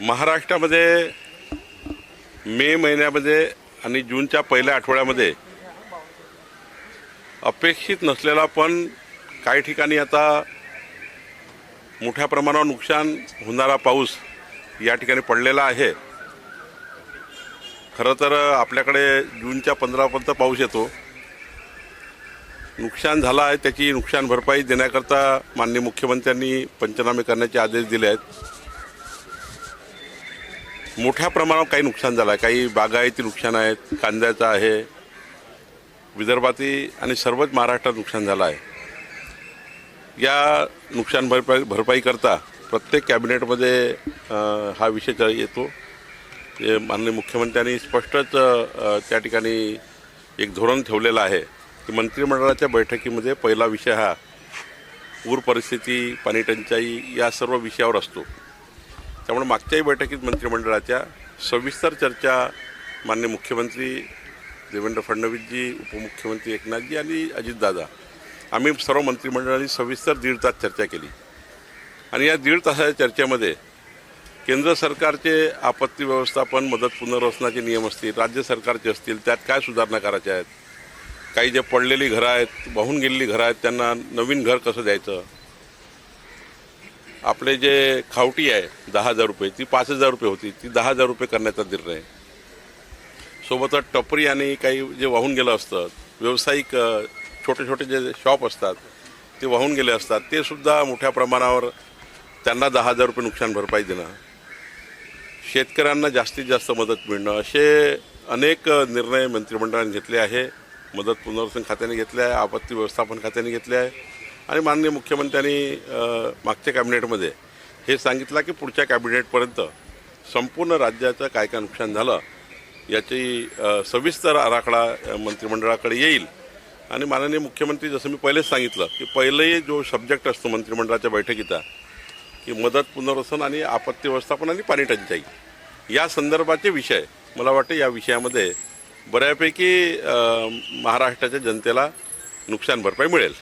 महाराष्ट्रामध्ये मे महिन्यामध्ये आणि जूनच्या पहिल्या आठवड्यामध्ये अपेक्षित नसलेला पण काही ठिकाणी आता मोठ्या प्रमाणावर नुकसान होणारा पाऊस या ठिकाणी पडलेला आहे. खरं तर आपल्याकडे जूनच्या पंधरापर्यंत पाऊस येतो. नुकसान झालं आहे त्याची नुकसान भरपाई देण्याकरता माननीय मुख्यमंत्र्यांनी पंचनामे करण्याचे आदेश दिले आहेत. मोठ्या प्रमाणावर काही नुकसान झालं आहे. काही बागायती नुकसान आहेत कांद्याचं आहे विदर्भातील आणि सर्वच महाराष्ट्रात नुकसान झालं आहे. या नुकसान भरपाई भरपाई करता प्रत्येक कॅबिनेटमध्ये हा विषय येतो. ते माननीय मुख्यमंत्र्यांनी स्पष्टच त्या ठिकाणी एक धोरण ठेवलेलं आहे की मंत्रिमंडळाच्या बैठकीमध्ये पहिला विषय हा पूर परिस्थिती पाणी टंचाई या सर्व विषयावर असतो. त्यामुळे मागच्याही बैठकीत मंत्रिमंडळाच्या सविस्तर चर्चा मान्य मुख्यमंत्री देवेंद्र फडणवीसजी उपमुख्यमंत्री एकनाथजी आणि अजितदादा. आम्ही सर्व मंत्रिमंडळाने सविस्तर दीड तास चर्चा केली. आणि या दीड तासाच्या चर्चेमध्ये केंद्र सरकारचे आपत्ती व्यवस्थापन मदत पुनर्वसनाचे नियम असतील राज्य सरकारचे असतील त्यात काय सुधारणा करायच्या आहेत? काही जे पडलेली घरं आहेत वाहून गेलेली घरं आहेत त्यांना नवीन घर कसं द्यायचं? आपले जे खावटी आहे दहा हजार रुपये ती पाच हजार रुपये होती. ती दहा हजार रुपये करण्याचा निर्णय. सोबतच टपरी आणि काही जे वाहून गेलं असतं व्यावसायिक छोटे छोटे जे शॉप असतात ते वाहून गेले असतात ते सुद्धा मोठ्या प्रमाणावर त्यांना दहा हजार रुपये नुकसान भरपाई देणं शेतकऱ्यांना जास्तीत जास्त मदत मिळणं असे अनेक निर्णय मंत्रिमंडळाने घेतले आहे. मदत पुनर्वसन खात्याने घेतले आहे आपत्ती व्यवस्थापन खात्याने घेतले आहे. आणि माननीय मुख्यमंत्र्यांनी मागच्या कॅबिनेटमध्ये हे सांगितलं की पुढच्या कॅबिनेटपर्यंत संपूर्ण राज्याचं काय काय नुकसान झालं याची सविस्तर आराखडा मंत्रिमंडळाकडे येईल. आणि माननीय मुख्यमंत्री जसं मी पहिलेच सांगितलं की पहिलेही जो सब्जेक्ट असतो मंत्रिमंडळाच्या बैठकीचा की मदत पुनर्वसन आणि आपत्ती व्यवस्थापन आणि पाणी टंचाई या संदर्भाचे विषय मला वाटतं या विषयामध्ये बऱ्यापैकी महाराष्ट्राच्या जनतेला नुकसान भरपाई मिळेल.